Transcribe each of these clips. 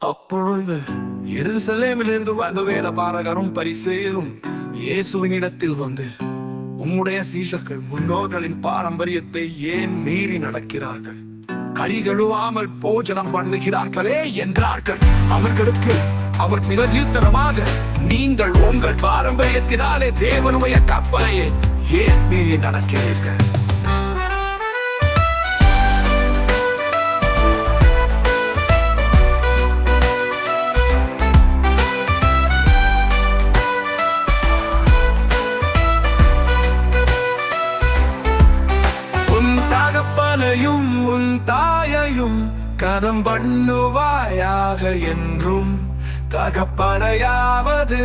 அப்பொழுது எருசலேமிலிருந்து வந்த வேத பாரகரும் பரிசேரும் இயேசுவினிடத்தில் வந்து உம்முடைய சீஷர்கள் முன்னோர்களின் பாரம்பரியத்தை ஏன் மீறி நடக்கிறார்கள்? கை கழுவாமல் போஜனம் பண்ணுகிறார்களே என்றார்கள். அவர்களுக்கு அவர் மிகஜீத்தனமாக நீங்கள் உங்கள் பாரம்பரியத்தினாலே தேவனுடைய கற்பனையை ஏன் மீறி நடக்கிறீர்கள்? தகப்பனையும் உன் தாயையும் கரம் பண்ணுவாயாக என்றும். தகப்பனையாவது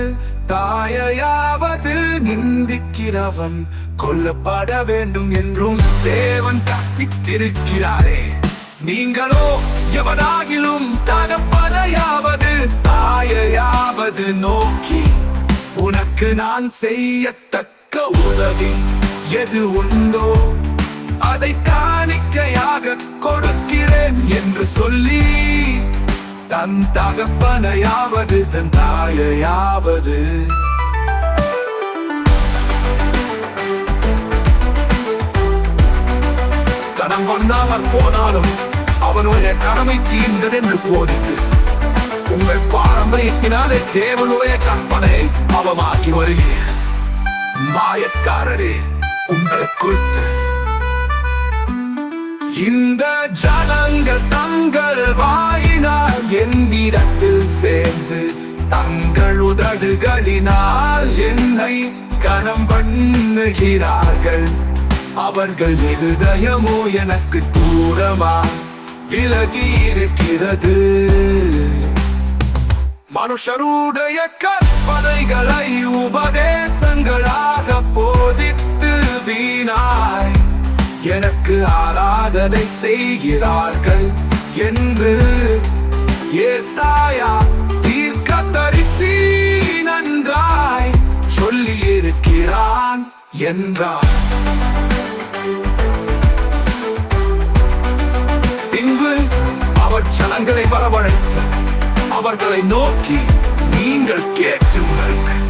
தாயையாவது நிந்திக்கிறவன் கொல்லப்பட வேண்டும் என்றும் தேவன் கற்பித்திருக்கிறாரே. நீங்களோ எவனாகிலும் தகப்பனையாவது தாயையாவது நோக்கி உனக்கு நான் செய்யத்தக்க உதவி எது உண்டோ அதை காணிக்கையாக கொடுக்கிறேன் என்று சொல்லி தன் தகப்பனையாவது தன் தாயையாவது கடன் வந்தாமற் போனாலும் அவனுடைய கடமை தீர்ந்ததென்று போதித்து உங்கள் பாரம்பரியத்தினாலே தேவனுடைய கற்பனை அவமாக்கி வருகிறேன். மாயக்காரரே உங்களை குறித்து இந்த ஜனங்கள் தங்கள் வாயினால் என்னிடத்தில் சேர்ந்து தங்கள் உதடுகளினால் என்னை கனம் பண்ணுகிறார்கள். அவர்கள் இருதயமோ எனக்கு தூரமா விலகி இருக்கிறது. மனுஷருடைய கற்பனைகளை உபதேசங்களாக போதித்து வீணாய் எனக்கு ஆராதனை செய்கிறார்கள் என்று ஏசாயா தீர்க்கதரிசி நன்றாய் சொல்லியிருக்கிறான் என்றார். பின்பு அவர் சனங்களை வரவழைத்து அவர்களை நோக்கி நீங்கள் கேட்டு உணருங்கள்.